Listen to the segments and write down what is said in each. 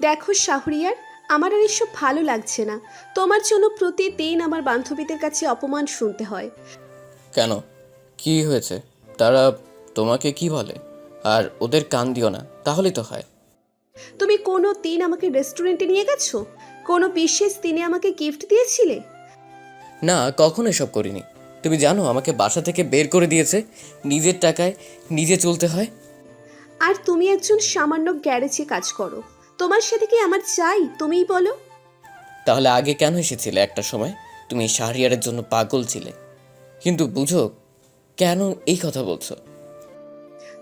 দেখো শাহরিয়ার আমার আর এসব ভালো লাগছে না। তোমার জন্য প্রতিদিন আমার বান্ধবীদের কাছে অপমান শুনতে হয়। কেন? কি হয়েছে? তারা তোমাকে কি বলে? আর ওদের কান দিও না তাহলেই তো হয়। তুমি কোনো দিন আমাকে রেস্টুরেন্টে নিয়ে গেছো? কোনো বিশেষ দিনে আমাকে গিফট দিয়েছিলে? না কখনো এসব করিনি। তুমি জানো আমাকে বাসা থেকে বের করে দিয়েছে। নিজের টাকায় নিজে চলতে হয়। আর তুমি একজন সামান্য গ্যারেজে কাজ করো। তোমার সাথে কি আমার চাই? তুমিই বলো। তাহলে আগে কেন এসেছিলে একটা সময়? তুমি শাহরিয়ারের জন্য পাগল ছিলে। কিন্তু বুঝো কেন এই কথা বলছো?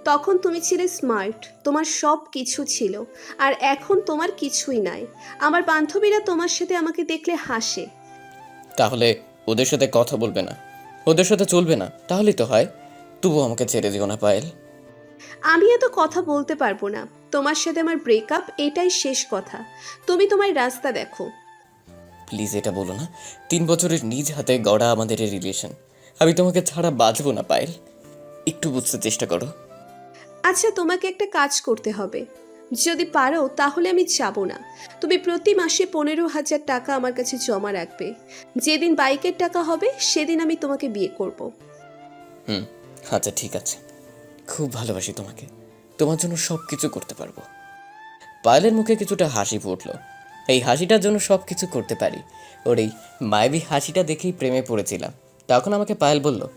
তখন তুমি ছিলে স্মার্ট তোমার সব কিছু ছিল আর এখন তোমার কিছুই নাই। আমার বান্ধবীরা তোমার সাথে আমাকে দেখলে হাসে। তাহলে ওদের সাথে কথা বলবে না? ওদের সাথে চলবে না? তাহলেই তো হয়। তবু আমাকে ছেড়ে দিও না পায়েল। আমি এত কথা বলতে পারব না। তোমার সাথে আমার ব্রেকআপ এটাই শেষ কথা। তুমি তোমার রাস্তা দেখো। প্লিজ এটা বলো না তিন বছরের নিজ হাতে গড়া আমাদের এই রিলেশন আমি তোমাকে ছাড়া বাঁচবো না পায়েল। একটু বুঝতে চেষ্টা করো। আচ্ছা তোমাকে একটা কাজ করতে হবে। যদি পারো তাহলে আমি যাব না। তুমি প্রতি মাসে পনেরো হাজার টাকা আমার কাছে জমা রাখবে। যেদিন বাইকের টাকা হবে সেদিন আমি তোমাকে বিয়ে করব। হুম আচ্ছা ঠিক আছে। খুব ভালোবাসি তোমাকে। তোমার জন্য সব কিছু করতে পারব। পায়েলের মুখে কিছুটা হাসি ফুটলো। এই হাসিটার জন্য সব কিছু করতে পারি। ওর এই মায়াবী হাসিটা দেখেই প্রেমে পড়েছিলাম। তখন আমাকে পায়েল বলল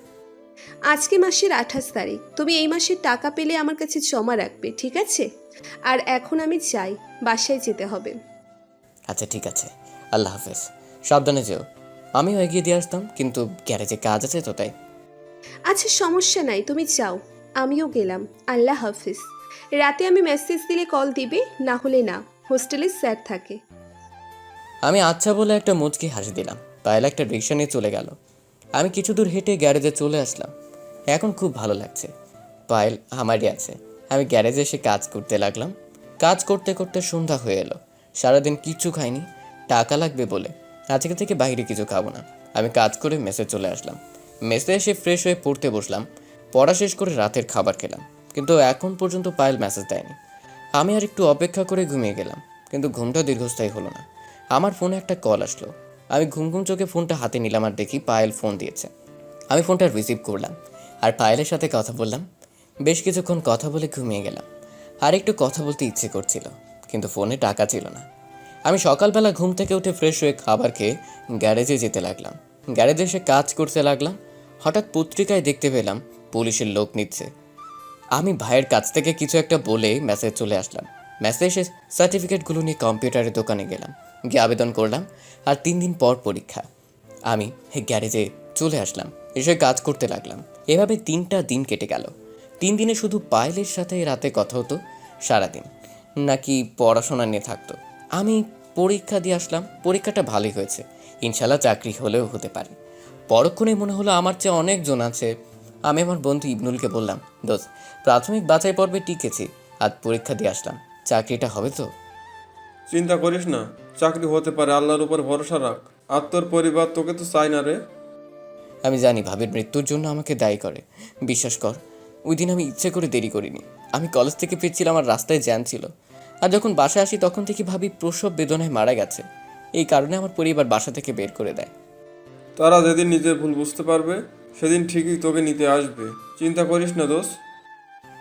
আজকে মাসের আঠাশ তারিখ। তুমি এই মাসের টাকা পেলে আমার কাছে জমা রাখবে ঠিক আছে? আর এখন আমি চাই বাসায় যেতে হবে। আচ্ছা ঠিক আছে। আল্লাহ হাফেজ। সাবধানে যেও। আমিও এগিয়ে দিয়ে আসতাম কিন্তু গ্যারেজে কাজ আছে তো তাই। আচ্ছা সমস্যা নাই তুমি যাও। আমিও গেলাম, আল্লাহ হাফিজ। রাতে আমি মেসেজ দিলে কল দিবে, না হলে না হোস্টেলে স্যার থাকে। আমি আচ্ছা বলে একটা মুচকি হাসি দিলাম, পায়েল একটা রিক্সা নিয়ে চলে গেল। আমি কিছু দূর হেঁটে গ্যারেজে চলে আসলাম। এখন খুব ভালো লাগছে। পায়েল, আমারই আছে। আমি গ্যারেজে এসে কাজ করতে লাগলাম। কাজ করতে করতে সন্ধ্যা হয়ে এলো। সারাদিন কিচ্ছু খাইনি, টাকা লাগবে বলে। আজকে থেকে বাইরে কিছু খাব না। আমি কাজ করে মেসে চলে আসলাম। মেসে এসে ফ্রেশ হয়ে পড়তে বসলাম। পড়া শেষ করে রাতের খাবার খেলাম, কিন্তু এখন পর্যন্ত পায়েল মেসেজ দেয়নি। আমি আর একটু অপেক্ষা করে ঘুমিয়ে গেলাম, কিন্তু ঘুমটা দীর্ঘস্থায়ী হলো না। আমার ফোনে একটা কল আসলো। আমি ঘুম ঘুম চোখে ফোনটা হাতে নিলাম আর দেখি পায়েল ফোন দিয়েছে। আমি ফোনটা রিসিভ করলাম আর পায়েলের সাথে কথা বললাম। বেশ কিছুক্ষণ কথা বলে ঘুমিয়ে গেলাম। আর একটু কথা বলতে ইচ্ছে করছিল, কিন্তু ফোনে টাকা ছিল না। আমি সকালবেলা ঘুম থেকে উঠে ফ্রেশ হয়ে খাবার খেয়ে গ্যারেজে যেতে লাগলাম। গ্যারেজে এসে কাজ করতে লাগলাম। হঠাৎ পত্রিকায় দেখতে পেলাম পুলিশের লোক নিচ্ছে। আমি ভাইয়ের কাছ থেকে কিছু একটা বলে মেসেজ চলে আসলাম। মেসেজ এসে সার্টিফিকেটগুলো নিয়ে কম্পিউটারের দোকানে গেলাম। গিয়ে আবেদন করলাম আর তিন দিন পর পরীক্ষা। আমি গ্যারেজে চলে আসলাম, এসে কাজ করতে লাগলাম। এভাবে তিনটা দিন কেটে গেল। তিন দিনে শুধু পায়েলের সাথে রাতে কথা হতো, সারাদিন। নাকি পড়াশোনা নিয়ে থাকতো। আমি পরীক্ষা দিয়ে আসলাম, পরীক্ষাটা ভালোই হয়েছে। ইনশাল্লাহ চাকরি হলেও হতে পারে। পরক্ষণে মনে হলো আমার চেয়ে অনেকজন আছে আমি আমার বন্ধু ইবনুলকে বললাম দোস্ত প্রাথমিক বাছাই পর্বে টিকেছি আজ পরীক্ষা দিয়ে আসলাম। চাকরিটা হবে তো? চিন্তা করিস না চাকরি হতে পারে আল্লাহর উপর ভরসা রাখ। আর তোর পরিবার তোকে তো চাই না রে। আমি জানি ভাবির মৃত্যুর জন্য আমাকে দায়ী করে। বিশ্বাস কর ওই দিন আমি ইচ্ছে করে দেরি করিনি। আমি কলেজ থেকে ফিরছিলাম আমার রাস্তায় জ্যাম ছিল। আর যখন বাসায় আসি তখন থেকে ভাবি প্রসব বেদনায় মারা গেছে। এই কারণে আমার পরিবার বাসা থেকে বের করে দেয়। তারা যেদিন নিজের ভুল বুঝতে পারবে সেদিন ঠিকই তোকে নিতে আসবে। চিন্তা করিস না দোষ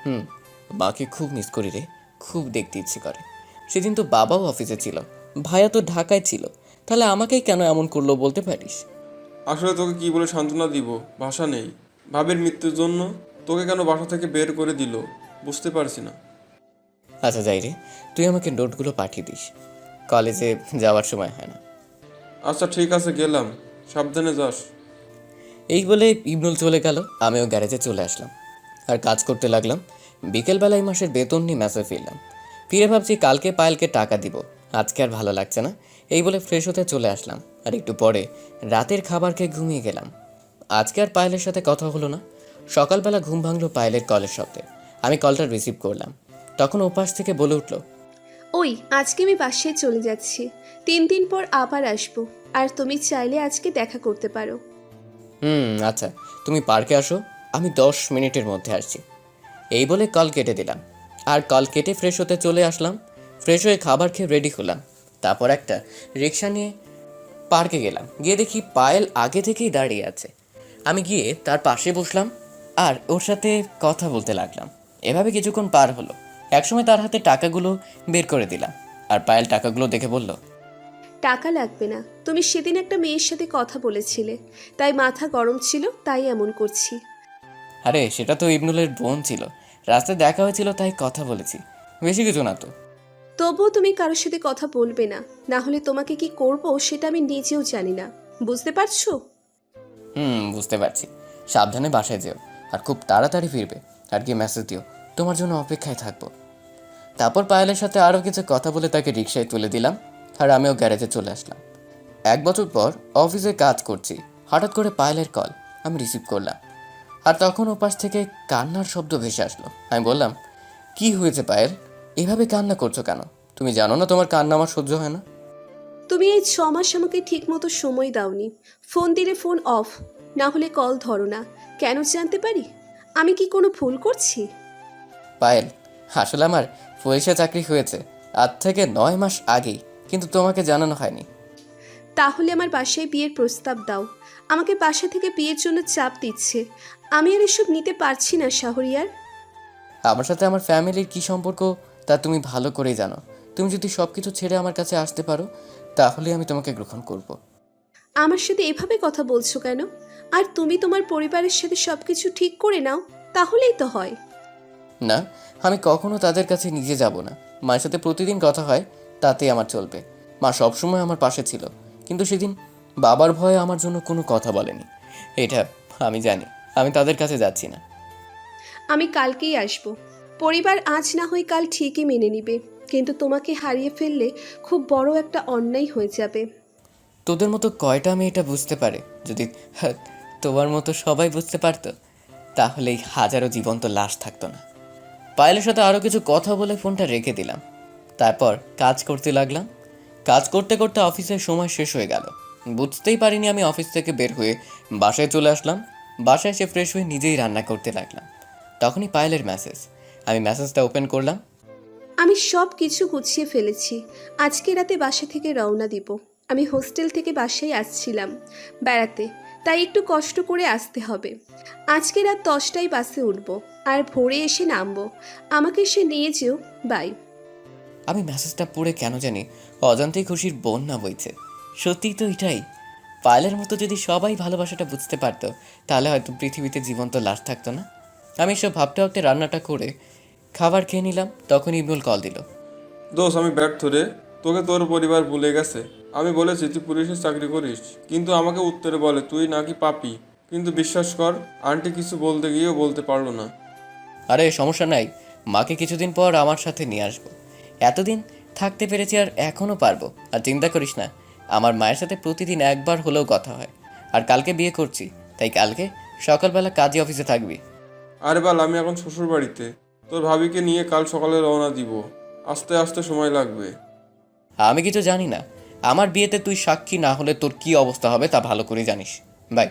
হুম মাকে খুব মিস করি রে। খুব দেখতে ইচ্ছে করে। সেদিন তো বাবাও অফিসে ছিল। ভাইয়া তো ঢাকায় ছিল। তাহলে আমাকেই কেন এমন করল বলতে পারিস? আসলে তোকে কি বলে সান্ত্বনা দিব? ভাষা নেই। ভাবের মৃত্যুর জন্য তোকে কেন বাসা থেকে বের করে দিল? বুঝতে পারছি না। আচ্ছা যাই রে। তুই আমাকে নোটগুলো পাঠিয়ে দিস। কলেজে যাওয়ার সময় হয় না? আচ্ছা ঠিক আছে গেলাম। সাবধানে যাস। এই বলে ইবনুল চলে গেল, আমিও গ্যারেজে চলে আসলাম। আর কাজ করতে লাগলাম বিকেলবেলায় মাসের বেতন নিয়ে ম্যাসে ফিরলাম। ফিরে ভাবছি কালকে পায়েলকে টাকা দিব, আজকে আর ভালো লাগছে না। এই বলে ফ্রেশ হতে চলে আসলাম, আর একটু পরে রাতের খাবার খেয়ে ঘুমিয়ে গেলাম। আজকে আর পায়েলের সাথে কথা হলো না। সকালবেলা ঘুম ভাঙলো পায়েলের কলের শব্দে। আমি কলটা রিসিভ করলাম। তখন ওপাশ থেকে বলে উঠল, ওই, আজকে আমি বাসায় চলে যাচ্ছি। তিন দিন পর আবার আসব। আর তুমি চাইলে আজকে দেখা করতে পারো। হুম আচ্ছা। তুমি পার্কে আসো, আমি দশ মিনিটের মধ্যে আসছি। এই বলে কল কেটে দিলাম। আর কল কেটে ফ্রেশ হতে চলে আসলাম। ফ্রেশ হয়ে খাবার খেয়ে রেডি হলাম। তারপর একটা রিক্সা নিয়ে পার্কে গেলাম। গিয়ে দেখি পায়েল আগে থেকেই দাঁড়িয়ে আছে। আমি গিয়ে তার পাশে বসলাম আর ওর সাথে কথা বলতে লাগলাম। এভাবে কিছুক্ষণ পার হলো। একসময় তার হাতে টাকাগুলো বের করে দিলাম। আর পায়েল টাকাগুলো দেখে বলল টাকা লাগবে না। তুমি সেদিন একটা মেয়ের সাথে কথা বলেছিলে। তাই মাথা গরম ছিল তাই এমন করছি। আরে সেটা তো ইবনুলের বোন ছিল। রাস্তায় দেখা হয়েছিল তাই কথা বলেছি। বেশি কিছু না তো। তবুও তুমি কারোর সাথে কথা বলবে না। না হলে তোমাকে কি করব সেটা আমি নিজেও জানি না। বুঝতে পারছ? হুম বুঝতে পারছি। সাবধানে বাসায় যেও আর খুব তাড়াতাড়ি ফিরবে। আর কি মেসেজ দিও তোমার জন্য অপেক্ষায় থাকব। তারপর পায়েলের সাথে আরও কিছু কথা বলে তাকে রিক্সায় তুলে দিলাম। আর আমিও গ্যারেজে চলে আসলাম। এক বছর পর অফিসে কাজ করছি। হঠাৎ করে পায়েলের কল আমি রিসিভ করলাম। আর তখন ওপাশ থেকে কান্নার শব্দ ভেসে আসলো। আমি বললাম কি হয়েছে পায়েল? এভাবে কান্না করছ কেন? তুমি জানো না তোমার কান্না আমার সহ্য হয় না? তুমি এই ছ মাস আমাকে ঠিকমতো সময় দাওনি। ফোন দিলে ফোন অফ না হলে কল ধরো না। কেন জানতে পারি? আমি কি কোনো ভুল করছি? পায়েল আসলে আমার পয়সা চাকরি হয়েছে। আজ থেকে নয় মাস আগেই কিন্তু তোমাকে জানানো হয়নি। তাহলে আমার বাসায় বিয়ের প্রস্তাব দাও। আমাকে বাসা থেকে বিয়ের জন্য চাপ দিচ্ছে। আমি আর এসব নিতে পারছি না শাহরিয়ার। আমার সাথে আমার ফ্যামিলির কি সম্পর্ক তা তুমি ভালো করেই জানো। তুমি যদি সব কিছু ছেড়ে আমার কাছে আসতে পারো তাহলে আমি তোমাকে গ্রহণ করব। আমার সাথে এভাবে কথা বলছো কেন? আর তুমি তোমার পরিবারের সাথে সব কিছু ঠিক করে নাও তাহলেই তো হয়। না আমি কখনো তাদের কাছে নিজে যাব না। মায়ের সাথে প্রতিদিন কথা হয় তাতেই আমার চলবে। মা সবসময় আমার পাশে ছিল কিন্তু সেদিন বাবার ভয়ে আমার জন্য কোনো কথা বলেনি। এটা আমি জানি আমি তাদের কাছে যাচ্ছি না। আমি কালকেই আসব। পরিবার আজ না হয় কাল ঠিকই মেনে নিবে কিন্তু তোমাকে হারিয়ে ফেললে খুব বড় একটা অন্যায় হয়ে যাবে। তোদের মতো কয়টা আমি এটা বুঝতে পারে? যদি তোমার মতো সবাই বুঝতে পারতো তাহলে এই হাজারো জীবন্ত লাশ থাকতো না। পায়েলের সাথে আরও কিছু কথা বলে ফোনটা রেখে দিলাম। তারপর কাজ করতে লাগলাম। কাজ করতে করতে অফিসের সময় শেষ হয়ে গেল। বুঝতেই পারিনি আমি অফিস থেকে বের হয়ে বাসায় চলে আসলাম। বাসায় এসে ফ্রেশ হয়ে নিজেই রান্না করতে লাগলাম। তখনই পায়েলের মেসেজ আমি মেসেজটা ওপেন করলাম। আমি সব কিছু গুছিয়ে ফেলেছি। আজকে রাতে বাসা থেকে রওনা দিব। আমি হোস্টেল থেকে বাসায় আসছিলাম বেড়াতে। তাই একটু কষ্ট করে আসতে হবে। আজকে রাত দশটায় বাসে উঠবো। আর ভোরে এসে নামবো। আমাকে সে নিয়ে যেও। বাই আমি মেসেজটা পড়ে কেন জানি অজান্তেই খুশির বন্যা বইছে। সত্যিই তো এটাই। পায়েলের মতো যদি সবাই ভালোবাসাটা বুঝতে পারতো তাহলে হয়তো পৃথিবীতে জীবন্ত লাশ থাকতো না। আমি সব ভাবতে ভাবতে রান্নাটা করে খাবার খেয়ে নিলাম তখন ইবনুল কল দিল। দোষ আমি ব্যর্থ রে। তোকে তোর পরিবার ভুলে গেছে। আমি বলেছি তুই পুলিশের চাকরি করিস। কিন্তু আমাকে উত্তরে বলে তুই নাকি পাপি। কিন্তু বিশ্বাস কর আন্টি কিছু বলতে গিয়েও বলতে পারল না। আরে সমস্যা নাই। মাকে কিছুদিন পর আমার সাথে নিয়ে আসব। এতদিন থাকতে পেরেছি আর এখনও পারব। আর চিন্তা করিস না আমার মায়ের সাথে প্রতিদিন একবার হলেও কথা হয়। আর কালকে বিয়ে করছি তাই কালকে সকালবেলা কাজী অফিসে থাকবি। আরে বাল আমি এখন শ্বশুর বাড়িতে তোর ভাবিকে নিয়ে কাল সকালে রওনা দিব। আস্তে আস্তে সময় লাগবে। আমি কিছু জানি না। আমার বিয়েতে তুই সাক্ষী না হলে তোর কি অবস্থা হবে তা ভালো করে জানিস। বাই।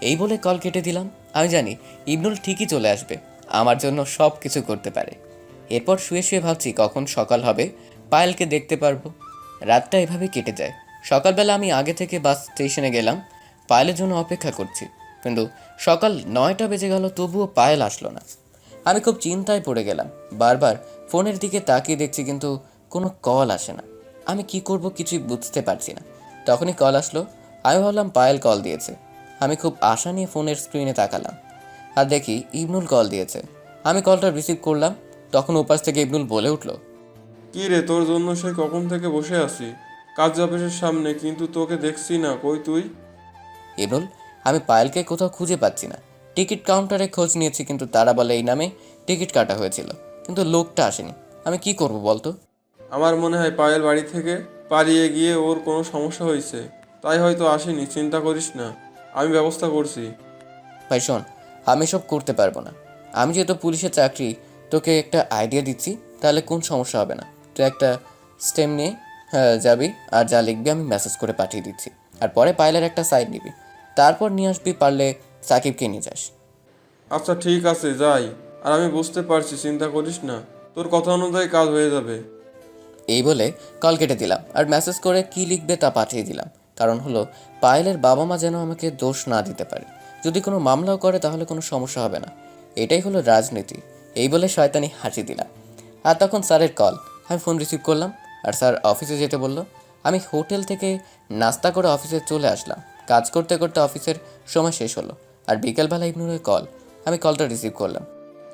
এই বলে কল কেটে দিলাম। আমি জানি ইবনুল ঠিকই চলে আসবে। আমার জন্য সব কিছু করতে পারে। এরপর শুয়ে শুয়ে ভাবছি কখন সকাল হবে। পায়েলকে দেখতে পারব। রাতটা এভাবে কেটে যায়। সকালবেলা আমি আগে থেকে বাস স্টেশনে গেলাম। পায়েলের জন্য অপেক্ষা করছি। কিন্তু সকাল নয়টা বেজে গেল, তবুও পায়েল আসলো না। আমি খুব চিন্তায় পড়ে গেলাম। বারবার ফোনের দিকে তাকিয়ে দেখছি, কিন্তু কোনো কল আসে না। আমি কি করব কিছুই বুঝতে পারছি না। তখনই কল আসলো। আমি ভাবলাম পায়েল কল দিয়েছে। আমি খুব আশা নিয়ে ফোনের স্ক্রিনে তাকালাম। আর দেখি, ইবনুল কল দিয়েছে। আমি কলটা রিসিভ করলাম। তখন উপাস থেকে ইবনুল বলে উঠল কি রে তোর জন্য সেই কখন থেকে বসে আছি? কাজ অফিসের সামনে কিন্তু তোকে দেখছি না। কই তুই? ইবনুল আমি পায়েলকে কোথাও খুঁজে পাচ্ছি না। টিকিট কাউন্টারে খোঁজ নিয়েছি কিন্তু তারা বলে এই নামে টিকিট কাটা হয়েছিল। কিন্তু লোকটা আসেনি। আমি কি করব বলতো? আমার মনে হয় পায়েল বাড়ি থেকে পালিয়ে গিয়ে ওর কোনো সমস্যা হয়েছে। তাই হয়তো আসেনি চিন্তা করিস না। আমি ব্যবস্থা করছি। ভাই শোন আমি সব করতে পারব না। আমি যেহেতু পুলিশের চাকরি তোকে একটা আইডিয়া দিচ্ছি তাহলে কোন সমস্যা হবে না। তুই একটা স্টেম নিয়ে হ্যাঁ, যাবি আর যা লিখবি আমি মেসেজ করে পাঠিয়ে দিচ্ছি। আর পরে পাইলের একটা সাইড নিবি। তারপর নিয়ে আসবি পারলে সাকিবকে নিয়ে যাস। আচ্ছা ঠিক আছে যাই। আর আমি বুঝতে পারছি চিন্তা করিস না। তোর কথা অনুযায়ী কাজ হয়ে যাবে। এই বলে কল কেটে দিলাম আর মেসেজ করে কি লিখবে তা পাঠিয়ে দিলাম। কারণ হলো পায়েলের বাবা মা যেন আমাকে দোষ না দিতে পারে। যদি কোনো মামলাও করে তাহলে কোনো সমস্যা হবে না। এটাই হলো রাজনীতি। এই বলে শয়তানি হাসি দিলাম আর তখন স্যারের কল। আমি ফোন রিসিভ করলাম আর স্যার অফিসে যেতে বলল আমি হোটেল থেকে নাস্তা করে অফিসে চলে আসলাম। কাজ করতে করতে অফিসের সময় শেষ হলো আর বিকেলবেলা ইবনুরের কল আমি কলটা রিসিভ করলাম।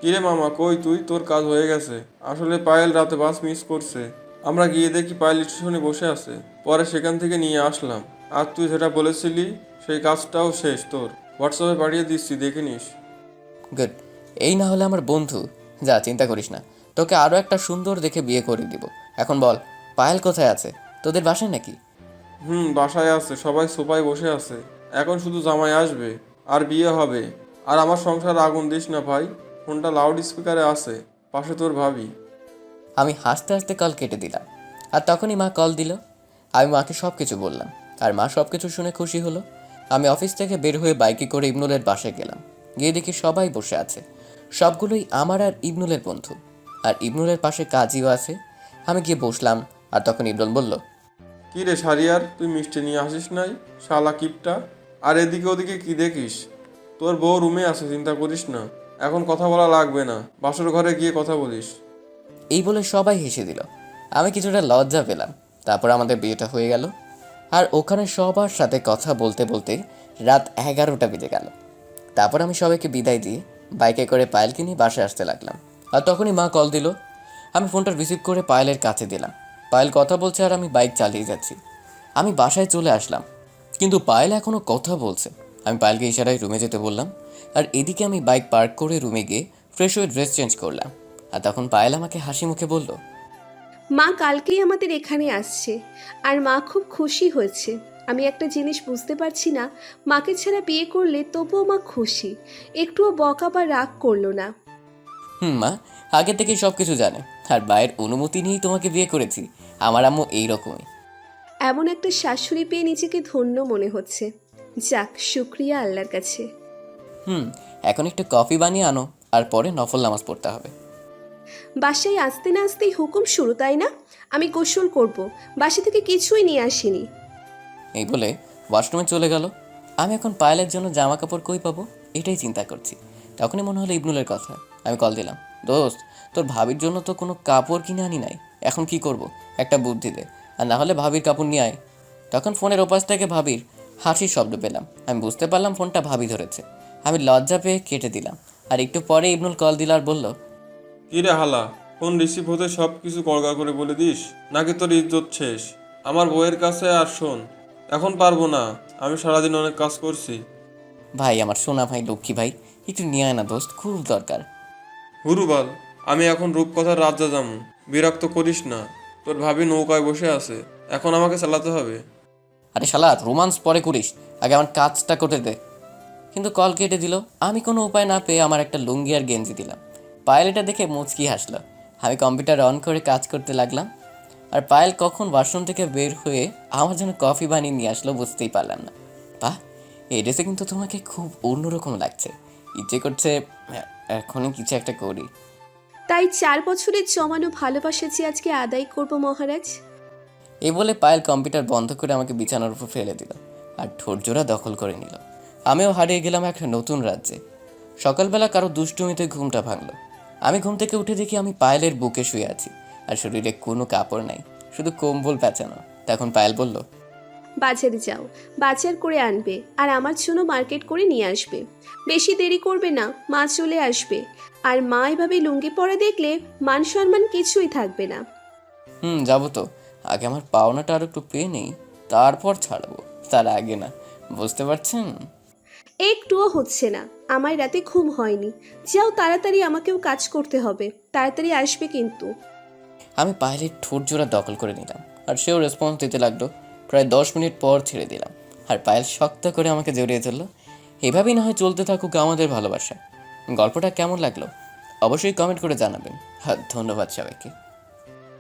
কিরে মামা কই তুই? তোর কাজ হয়ে গেছে। আসলে পায়েল রাতে বাস মিস করছে। আমরা গিয়ে দেখি পায়েল স্টেশনে বসে আছে। পরে সেখান থেকে নিয়ে আসলাম। আর তুই যেটা বলেছিলি সেই কাজটাও শেষ তোর। হোয়াটসঅ্যাপে পাঠিয়ে দিচ্ছি দেখে নিস। গুড এই না হলে আমার বন্ধু যা চিন্তা করিস না তোকে আরও একটা সুন্দর দেখে বিয়ে করে দিব। এখন বল পায়েল কোথায় আছে? তোদের বাসায় নাকি? হুম বাসায় আছে সবাই সোফায় বসে আছে। এখন শুধু জামাই আসবে আর বিয়ে হবে। আর আমার সংসার আগুন দিস না ভাই ফোনটা লাউড স্পিকারে আছে পাশে তোর ভাবি। আমি হাসতে হাসতে কল কেটে দিলাম। আর তখনই মা কল দিল। আমি মাকে সব কিছু বললাম আর মা সব কিছু শুনে খুশি হলো। আমি অফিস থেকে বের হয়ে বাইকে করে ইবনুলের বাসায় গেলাম। গিয়ে দেখি সবাই বসে আছে। সবগুলোই আমার আর ইবনুলের বন্ধু। আর ইবনুলের পাশে কাজীও আছে। আমি গিয়ে বসলাম আর তখন ইবনুল বলল কি রে সারিয়ার তুই মিষ্টি নিয়ে আসিস নাই? শালা কিপটা। আর এদিকে ওদিকে কি দেখিস? তোর বউ রুমে আছে চিন্তা করিস না। এখন কথা বলা লাগবে না। বাসর ঘরে গিয়ে কথা বলিস। এই বলে সবাই হেসে দিল। আমি কিছুটা লজ্জা পেলাম। তারপর আমাদের বিয়েটা হয়ে গেল। আর ওখানে সবার সাথে কথা বলতে বলতে রাত এগারোটা বেজে গেল। তারপর আমি সবাইকে বিদায় দিয়ে বাইকে করে পায়েলকে নিয়ে বাসায় আসতে লাগলাম। আর তখনই মা কল দিল, আমি ফোনটা রিসিভ করে পায়েলের কাছে দিলাম। পায়েল কথা বলছে আর আমি বাইক চালিয়ে যাচ্ছি। আমি বাসায় চলে আসলাম, কিন্তু পায়েল এখনও কথা বলছে। আমি পায়েলকে ইশারায় রুমে যেতে বললাম, আর এদিকে আমি বাইক পার্ক করে রুমে গিয়ে ফ্রেশ হয়ে ড্রেস চেঞ্জ করলাম। আর তখন পায়েল আমাকে হাসি মুখে বলল, মা কালকেই আমাদের এখানে আসছে, আর মা খুব খুশি হয়েছে। আমি একটা জিনিস বুঝতে পারছি না। মাকে ছাড়া বিয়ে করলে তবুও মা খুশি। একটুও বকা বা রাগ করল না। হুম মা আগে থেকেই সব কিছু জানে। আর মায়ের অনুমতি নিয়েই তোমাকে বিয়ে করেছি। আমার আম্মু এইরকমই। এমন একটা শাশুড়ি পেয়ে নিজেকে ধন্য মনে হচ্ছে। যাক শুক্রিয়া আল্লাহর কাছে। হুম এখন একটু কফি বানিয়ে আনো আর পরে নফল নামাজ পড়তে হবে। বাসায় আসতে না আসতেই হুকুম শুরু তাই না? আমি গোসল করব। বাসা থেকে কিছুই নিয়ে আসিনি। এই বলে ওয়াশরুমে চলে গেল। আমি এখন পায়েলের জন্য জামা কাপড় কই পাবো? এটাই চিন্তা করছি। তখনই মনে হলো ইবনুলের কথা। আমি কল দিলাম, দোস্ত, তোর ভাবির জন্য তো কোনো কাপড় কিনে আনি নাই। এখন কি করব? একটা বুদ্ধি দে। আর না হলে ভাবির কাপড় নিয়ে আয়। তখন ফোনের ওপাশ থেকে ভাবির হাসির শব্দ পেলাম। আমি বুঝতে পারলাম ফোনটা ভাবি ধরেছে। আমি লজ্জা পেয়ে কেটে দিলাম। আর একটু পরে ইবনুল কল দিল আর বলল, কি রে হালা, ফোন রিসিভ হতে সব কিছু কড়গা করে বলে দিস? নাকি তোর ইজ্জত শেষ? আমার বউয়ের কাছে আর শোন এখন পারব না। আমি সারাদিন অনেক কাজ করছি। ভাই আমার সোনা ভাই লক্ষ্মী ভাই একটু নিয়ে আয় না দোস্ত খুব দরকার। হুরুবাল আমি এখন রূপকথার রাজ্যা যামু বিরক্ত করিস না। তোর ভাবি নৌকায় বসে আছে। এখন আমাকে চালাতে হবে। আরে শালা রোমান্স পরে করিস। আগে আমার কাজটা করতে দে। কিন্তু কল কেটে দিল। আমি কোনো উপায় না পেয়ে আমার একটা লুঙ্গি আর গেঞ্জি দিলাম। পায়েল এটা দেখে মুচকি হাসলো। আমি কম্পিউটার অন করে কাজ করতে লাগলাম। আর পায়েল কখন ওয়াশরুম থেকে বের হয়ে আমার জন্য কফি বানিয়ে নিয়ে আসলো বুঝতেই পারলাম না। বাহ এই ড্রেসে কিন্তু তোমাকে খুব অন্যরকম লাগছে। ইচ্ছে করছে এখনই কিছু একটা করি। তাই চার বছরের জমানো ভালোবাসা যে আজকে আদায় করব মহারাজ? এই বলে পায়েল কম্পিউটার বন্ধ করে আমাকে বিছানার উপর ফেলে দিল আর ঠোঁটজোড়া দখল করে নিল। আমিও হারিয়ে গেলাম একটা নতুন রাজ্যে। সকালবেলা কারও দুষ্টুমিতে ঘুমটা ভাঙল। আমি ঘুম থেকে উঠে দেখি আমি পায়েলের বুকে শুয়ে আছি। আর শরীরে কোনো কাপড় নাই। শুধু কম্বল পেঁচানো। তখন পায়েল বলল বাজারে যাও। বাজার করে আনবে আর আমার জন্য মার্কেট করে নিয়ে আসবে। বেশি দেরি করবে না মা চলে আসবে। আর মা এভাবে লুঙ্গি পরে দেখলে মান সম্মান কিছুই থাকবে না। হুম যাব তো। আগে আমার পাওনাটা আর একটু পেয়ে নেই। তারপর ছাড়বো। তার আগে না। বুঝতে পারছেন? একটুও হচ্ছে না। আমার রাতে ঘুম হয়নি। যাও তাড়াতাড়ি আমাকেও কাজ করতে হবে। তাড়াতাড়ি আসবে কিন্তু। আমি পায়েলের ঠোঁট জোড়া দখল করে নিলাম, আর সেও রেসপন্স দিতে লাগল, প্রায় দশ মিনিট পর ছেড়ে দিলাম। আর পায়েল শক্ত করে আমাকে জড়িয়ে ধরলো, এভাবেই না হয় চলতে থাকুক আমাদের ভালোবাসা। গল্পটা কেমন লাগল? অবশ্যই কমেন্ট করে জানাবেন। হ্যাঁ ধন্যবাদ সবাইকে।